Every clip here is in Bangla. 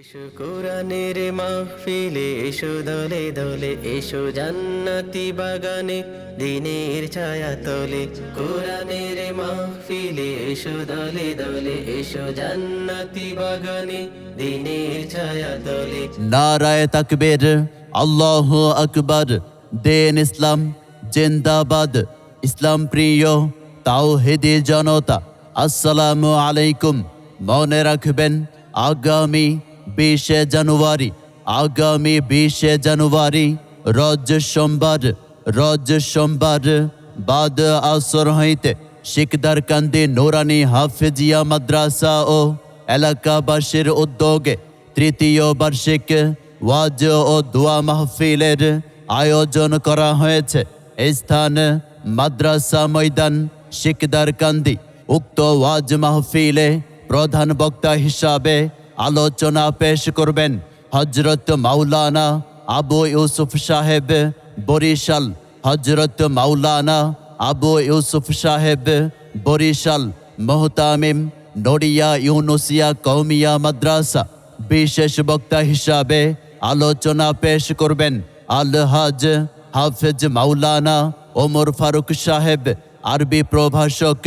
এসো কোরআনের মাহফিলে, এসো দলে দলে, এসো জান্নাতি বাগানে, দিনের ছায়া তলে। কোরআনের মাহফিলে, এসো দলে দলে, এসো জান্নাতি বাগানে, দিনের ছায়া তলে। নারায় তাকবীর, আল্লাহ আকবর, দেন ইসলাম, জিন্দাবাদ। ইসলাম প্রিয়, তাওহিদি জনতা, আসসালামু আলাইকুম। মনে রাখবেন, আগামী বিশে জানুয়ারি, আগামী বিশে জানুয়ারি, রজ সোমবার রজ সোমবার, বাদ আসর হইতে শিকদার কান্দি নোরানি হাফিজিয়া মাদ্রাসা ও এলাকাবাসীর উদ্যোগে তৃতীয় বার্ষিক ওয়াজ ও দোয়া মাহফিলের আয়োজন করা হয়েছে। স্থান মাদ্রাসা ময়দান শিকদার কান্দি উক্ত ওয়াজ মাহফিলে প্রধান বক্তা হিসাবে আলোচনা পেশ করবেন হজরত মাওলানা আবু ইউসুফ সাহেব বরিশাল হজরত মাওলানা আবু ইউসুফ সাহেব বরিশাল, মোহতামিম নড়িয়া ইউনুসিয়া কৌমিয়া মাদ্রাসা। বিশেষ বক্তা হিসাবে আলোচনা পেশ করবেন আলহাজ হাফেজ মাওলানা ওমর ফারুক সাহেব, আরবি প্রভাষক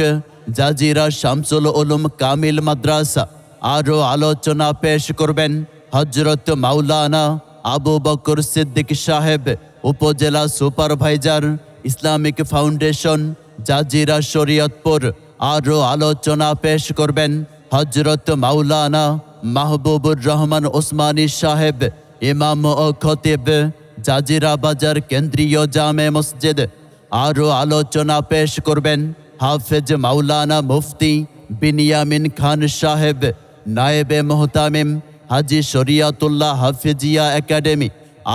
জাজিরা শামসুল উলুম কামিল মাদ্রাসা। আরও আলোচনা পেশ করবেন হজরত মাওলানা আবু বকর সিদ্দিক সাহেব, upazila supervisor, Islamic foundation, Zajira Shariatpur. আরও আলোচনা পেশ করবেন হজরত মাওলানা মাহবুবুর রহমান ওসমানী সাহেব, ইমাম ও খতিব, জাজিরা বাজার কেন্দ্রীয় জামে মসজিদ। আরও আলোচনা পেশ করবেন হাফেজ মাওলানা মুফতি বিনিয়ামিন খান সাহেব নায়েবে মোহতামিম হাজি শরিয়াতুল্লাহ হাফিজিয়া একাডেমি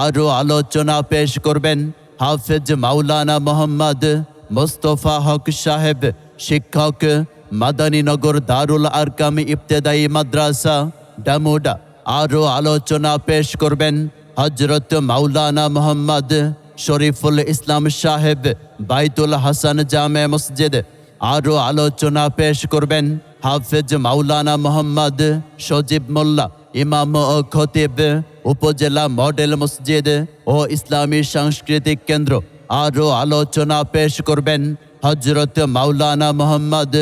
আরও আলোচনা পেশ করবেন হাফেজ মাওলানা মোহাম্মদ মোস্তফা হক সাহেব, শিক্ষক, মাদানীনগর দারুল আরকাম ইবতেদায়ী মাদ্রাসা, ডামুডা। আরও আলোচনা পেশ করবেন হজরত মাওলানা মোহাম্মদ শরীফুল ইসলাম সাহেব, বাইতুল হাসান জামে মসজিদ। আরও আলোচনা পেশ করবেন হাফেজ মাওলানা মোহাম্মদ সজিব মোল্লা, ইমাম ও খতিব, উপজেলা মডেল মসজিদ ও ইসলামী সাংস্কৃতিক কেন্দ্র আরও আলোচনা পেশ করবেন হজরত মাওলানা মোহাম্মদ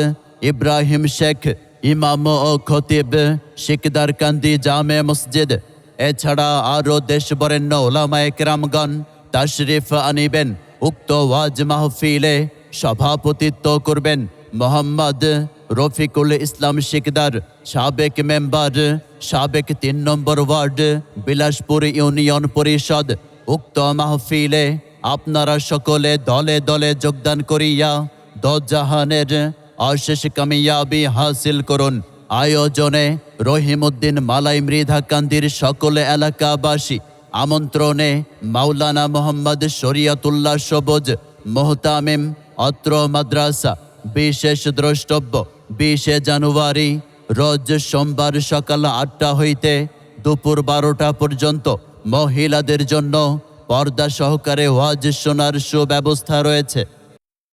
ইব্রাহিম শেখ, ইমাম ও খতিব শিকদার কান্দি জামে মসজিদ। এছাড়া আরও দেশ বরেণ্য ওলামায় কেরামগণ তাশরিফ আনিবেন, উক্ত ওয়াজ মাহফিলে সভাপতিত্ব করবেন মোহাম্মদ রফিকুল ইসলাম শিকদার, সাবেক মেম্বার, সাবেক তিন নম্বর ওয়ার্ড, বিলাসপুর ইউনিয়ন পরিষদ, উক্ত মাহফিলে আপনারা সকলে দলে দলে যোগদান করিয়া দজাহানের অশেষ কামিয়াবি হাসিল করুন। আয়োজনে রহিমউদ্দিন মালাই মৃধা কান্দির সকল এলাকাবাসী, আমন্ত্রণে মাওলানা মোহাম্মদ শরিয়াতুল্লাহ সবুজ, মোহতামিম অত্র মাদ্রাসা বিশেষ দ্রষ্টব্য বিশে জানুয়ারি, রোজ সোমবার সকাল আটটা হইতে দুপুর বারোটা পর্যন্ত মহিলাদের জন্য পর্দা সহকারে ওয়াজ শোনার সুব্যবস্থা রয়েছে।